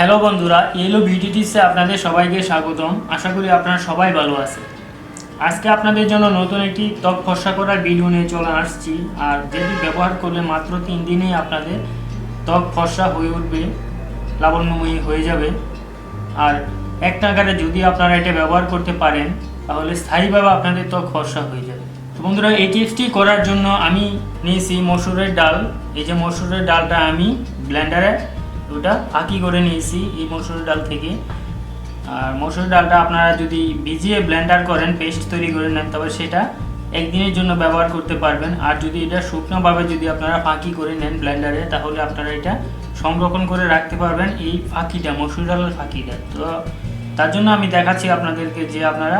Hello বন্ধুরা এলো beauty টিপসে আপনাদের সবাইকে স্বাগতম। আশা করি আপনারা সবাই ভালো আছেন। আজকে আপনাদের জন্য নতুন একটি ত্বক ফর্সা করার ভিডিও নিয়ে চলে আসছি। আর যেটি ব্যবহার করলে মাত্র তিন দিনেই আপনাদের ত্বক ফর্সা হয়ে উঠবে, লাবণ্যময়ী হয়ে যাবে। আর এক টাকারে যদি আপনারা এটা ব্যবহার করতে পারেন, তাহলে স্থায়ীভাবে আপনাদের ত্বক ফর্সা হয়ে যাবে। তো বন্ধুরা, এই টিপসটি করার জন্য আমি নিয়েছি মসুরের ডাল। এই যে মসুরের ডালটা আমি ব্লেন্ডারে ওটা ফাঁকি করে নিয়েছি? এই মসুর ডাল থেকে। আর মসুর ডালটা আপনারা যদি ভিজিয়ে ব্লেন্ডার করেন পেস্ট তৈরি করে নেন তবে সেটা একদিনের জন্য ব্যবহার করতে পারবেন। আর যদি এটা শুকনোভাবে যদি আপনারা ফাঁকি করে নেন ব্লেন্ডারে তাহলে আপনারা এটা সংরক্ষণ করে রাখতে পারবেন এই ফাঁকিটা, মসুর ডালের ফাঁকিটা। তো তার জন্য আমি দেখাচ্ছি আপনাদেরকে যে আপনারা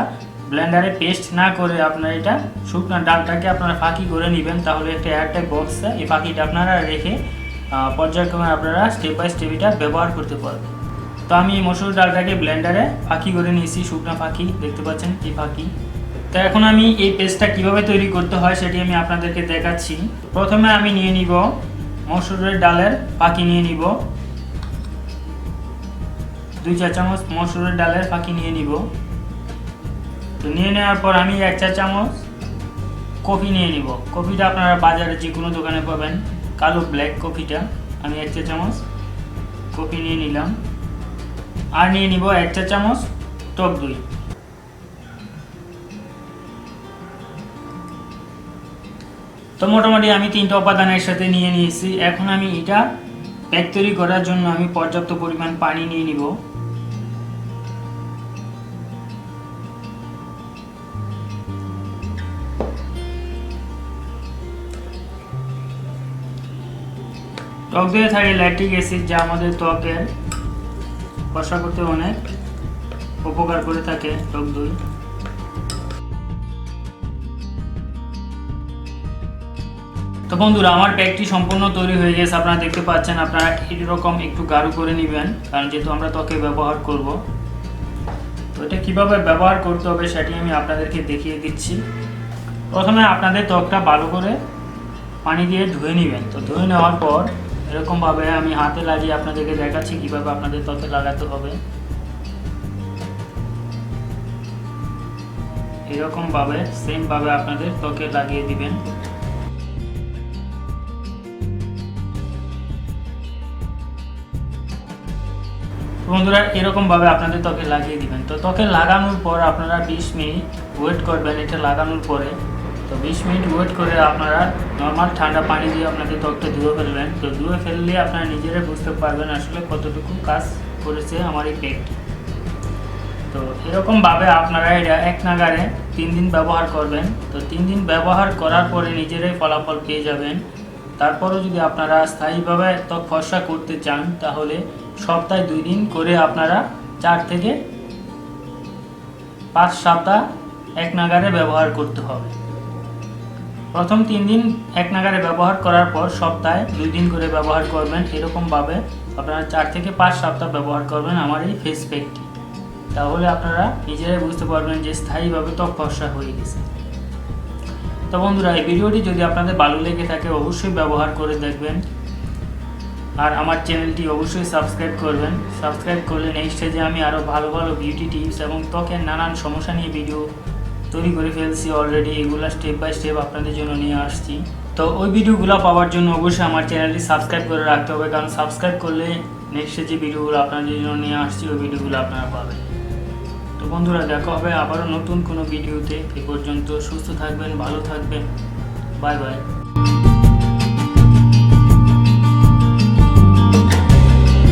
ব্লেন্ডারে পেস্ট না করে আপনারা এটা শুকনো ডালটাকে আপনারা ফাঁকি করে নেবেন, তাহলে একটা এয়ারটাইট বক্সে এই ফাঁকিটা আপনারা রেখে পর্যায়ক্রমে আপনারা স্টেপ বাই স্টেপ এটা ব্যবহার করতে পারবেন। তো আমি মসুর ডালটাকে ব্লেন্ডারে ফাঁকি করে নিয়েছি, শুকনো ফাঁকি, দেখতে পাচ্ছেন এই ফাঁকি? তো এখন আমি এই পেস্টটা কীভাবে তৈরি করতে হয় সেটি আমি আপনাদেরকে দেখাচ্ছি। প্রথমে আমি নিয়ে নিব মসুরের ডালের ফাঁকি, নিয়ে নিব। দুই চা চামচ মসুরের ডালের ফাঁকি নিয়ে নিব। তো নিয়ে নেওয়ার পর আমি এক চা চামচ কফি নিয়ে নিব। কফিটা আপনারা বাজারে যে কোনো দোকানে পাবেন। কালো ব্ল্যাক কফিটা। আমি এক চা চামচ কফি নিয়ে নিলাম। আর নিয়ে নিব এক চা চামচ টক দই। তো মোটামুটি আমি তিনটা উপাদানের সাথে নিয়ে নিয়েছি। এখন আমি এটা প্যাক তৈরি করার জন্য আমি পর্যাপ্ত পরিমাণ পানি নিয়ে নিব। টক দইয়ে থাকে ল্যাকটিক অ্যাসিড যা আমাদের ত্বকের কষা করতে অনেক উপকার করে থাকে টক দই তো বন্ধুরা, আমার প্যাকটি সম্পূর্ণ তৈরি হয়ে গেছে। আপনারা দেখতে পাচ্ছেন, আপনারা এরকম একটু গাঢ় করে নেবেন, কারণ যেহেতু আমরা ত্বকে ব্যবহার করব। তো এটা কীভাবে ব্যবহার করতে হবে সেটি আমি আপনাদেরকে দেখিয়ে দিচ্ছি। প্রথমে আপনাদের ত্বকটা ভালো করে পানি দিয়ে ধুয়ে নেবেন। তো ধুয়ে নেওয়ার পর এরকমভাবে আমি হাতে লাগিয়ে আপনাদেরকে দেখাচ্ছি কীভাবে আপনাদের ত্বকে লাগাতে হবে। এরকমভাবে, সেমভাবে আপনাদের ত্বকে লাগিয়ে দিবেন। বন্ধুরা, এরকমভাবে আপনাদের ত্বকে লাগিয়ে দিবেন। তো ত্বকে লাগানোর পর আপনারা বিশ মিনিট ওয়েট করবেন। এটা লাগানোর পরে তো বিশ মিনিট ওয়েট করে আপনারা নর্মাল ঠান্ডা পানি দিয়ে আপনাদের ত্বকটা ধুয়ে ফেলবেন। তো ধুয়ে ফেললে আপনারা নিজেরাই বুঝতে পারবেন আসলে কতটুকু কাজ করেছে আমার এই প্যাকটি তো এরকমভাবে আপনারা এটা এক নাগারে তিন দিন ব্যবহার করবেন। তো তিন দিন ব্যবহার করার পরে নিজেরাই ফলাফল পেয়ে যাবেন। তারপরও যদি আপনারা স্থায়ীভাবে ত্বক ফর্সা করতে চান, তাহলে সপ্তাহে দুই দিন করে আপনারা চার থেকে পাঁচ সপ্তাহ এক নাগারে ব্যবহার করতে হবে। প্রথম তিন দিন এক নাগারে ব্যবহার করার পর সপ্তাহে দুই দিন করে ব্যবহার করবেন এরকমভাবে আপনারা চার থেকে পাঁচ সপ্তাহ ব্যবহার করবেন আমার এই ফেস প্যাকটি তাহলে আপনারা নিজেরাই বুঝতে পারবেন যে স্থায়ীভাবে ত্বক ফর্সা হয়ে গেছে। তো বন্ধুরা, এই ভিডিওটি যদি আপনাদের ভালো লেগে থাকে, অবশ্যই ব্যবহার করে দেখবেন। আর আমার চ্যানেলটি অবশ্যই সাবস্ক্রাইব করবেন। সাবস্ক্রাইব করলে নেক্সট স্টেজে আমি আরও ভালো ভালো বিউটি টিপস এবং ত্বকের নানান সমস্যা নিয়ে ভিডিও তৈরি করে ফেলছি অলরেডি এগুলো স্টেপ বাই স্টেপ আপনাদের জন্য নিয়ে আসছি। তো ওই ভিডিওগুলো পাওয়ার জন্য অবশ্যই আমার চ্যানেলটি সাবস্ক্রাইব করে রাখতে হবে, কারণ সাবস্ক্রাইব করলে নেক্সটে যে ভিডিওগুলো আপনাদের জন্য নিয়ে আসছি, ওই ভিডিওগুলো আপনারা পাবেন। তো বন্ধুরা, দেখা হবে আবারও নতুন কোনো ভিডিওতে। এ পর্যন্ত সুস্থ থাকবেন, ভালো থাকবেন। Bye bye